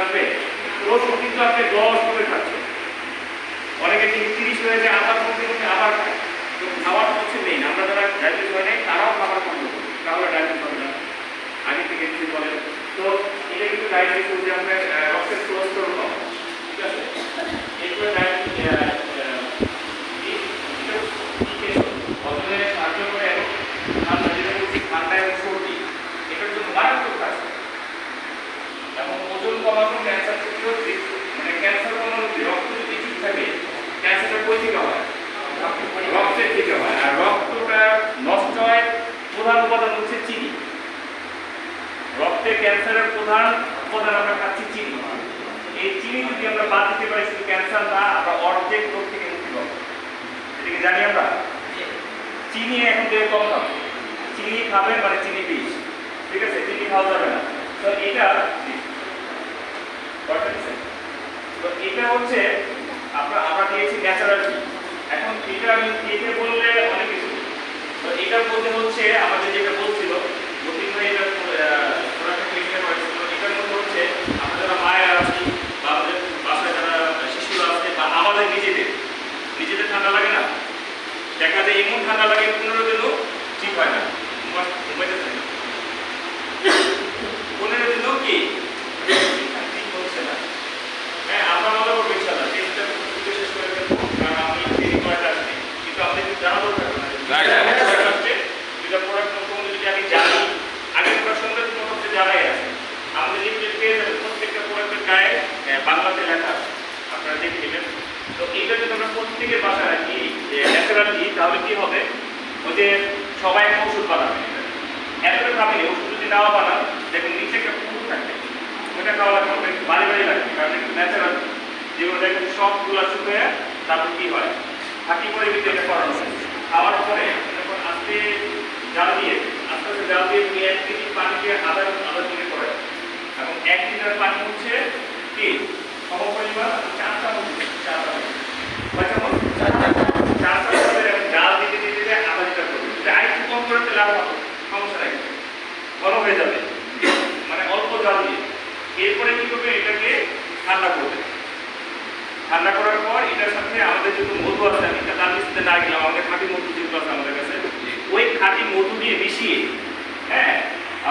আসবে রসুন কিন্তু আপনি দশ করে খাচ্ছেন। অনেকে তিরিশ হয়েছে আবার করতে করতে আবার খায়। তো খাওয়ার হচ্ছে মেইন আমরা যারা ডায়াবেটিস হয় নাই, তারাও খাবার কম করি তাহলে ডায়াবেটিস হবে না। আগে থেকে যদি বলেন। তো এটা কিন্তু ডায়াবেটিস হচ্ছে আপনার আহ, রক্তের কোলেস্টেরল কম ঠিক আছে এরপরে ডায়াবেটিস হজমে সাহায্য করে এবং ঠান্ডা যেটা বলছি ঠান্ডা এবং সর্দি এটার জন্য মারাত্মক কাজ করে। এবং ওজন কমানো ক্যান্সার থেকেও যে- মানে ক্যান্সার কমানো যে রক্ত যদি ঠিক থাকে ক্যান্সারটা কই থেকে হয় রক্তের থেকে হয় আর রক্তটা নষ্ট হয় প্রধান উপাদান হচ্ছে চিনি রক্তে ক্যান্সারের প্রধান উপাদান আমরা খাচ্ছি চিনি। এই চিনি যদি আমরা বাদ দিতে পারি শুধু ক্যান্সার না আমরা অর্ধেক রোগ থেকে মুক্তি পাবো। এটাকে জানি আমরা? চিনি এখন থেকে কম খাব। চিনি খাবেন মানে চিনি বিষ। ঠিক আছে? চিনি খাওয়া যাবে না। তো এটা তো এটা হচ্ছে আমরা আমরা দিয়েছি ন্যাচারাল টি এখন এটা এটা বললে অনেক কিছু। তো এটা বলতে হচ্ছে আমাদের যেটা বলছিল মতিন ভাই এটা প্রোডাক্টটা ক্লিয়ার করেছিল এটার মধ্যে হচ্ছে আমরা যারা মায়ের আছি বা আমাদের বাসায় যারা শিশুরা আছে বা আমাদের নিজেদের নিজেদের ঠান্ডা লাগে না দেখা যায় এমন ঠান্ডা লাগে পনেরো দিনও ঠিক হয় না। ঘুমা- ঘুমাইতে চায় না। পনেরো দিনও কি? ঠিক হচ্ছে না। হ্যাঁ আমরা মনে করব ইনশাল্লাহ জিনিসটা শেষ করে ফেলব কারণ আমি দেরি করাটা আসছি কিন্তু জানা দরকার. প্রোডাক্ট সম্বন্ধে যদি আমি জানি আগে প্রোডাক্ট তোমার জানাই আছে। আমাদের লিফলেট পেয়ে যাবেন প্রত্যেকটা প্রোডাক্টের গায়ে বাংলাতে লেখা আছে। আপনারা দেখে নেবেন। তো এইটা যদি আমরা প্রত্যেকের বাসায় রাখি ন্যাচারালি তাহলে কি হবে? ওই যে সবাই একটা ওষুধ বানাবে। এতটা খাবে ওষুধ যদি নাও বানান দেখুন নিচে একটা পুকুর থাকবে ওটা খাওয়া লাগবে বাড়ি বাড়ি লাগবে, কারণ একটু ন্যাচারাল যেগুলো দেখবেন সবগুলো শুকিয়ে তারপর কি হয়? থাকি করে ভিতরে এটা করানো হয়। খাওয়ার পরে যখন আস্তে জাল দিয়ে, আস্তে আস্তে জাল দিয়ে তুমি এক কেজি পানিকে আধা আধা করে এবং এক লিটার পানি হচ্ছে কি? এরপরে কি করবে এটাকে ঠান্ডা করবে ঠান্ডা করার পর এটার সাথে আমাদের মধু আছে আমি তার মিশতে না গেলাম আমাদের খাঁটি মধু যেগুলো আমাদের কাছে ওই খাঁটি মধু দিয়ে মিশিয়ে হ্যাঁ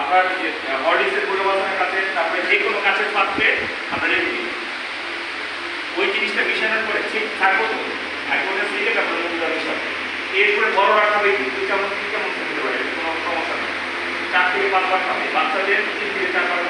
আপনার যে হরলিক্সের পরিবর্তনের কাছে তারপরে যে কোনো কাছের পাত্রে আমরা রেখে দিই ওই জিনিসটা মিশানোর পরে ঠিক থাকব তো? আগে ওটা থেকে তারপরে মিশাবো এরপরে বড় রাখা হবে দুই চামচ তিন চামচ দিতে পারে কোনো সমস্যা নেই। চার থেকে পাঁচবার খাবে। বাচ্চাদের তিন থেকে চারবার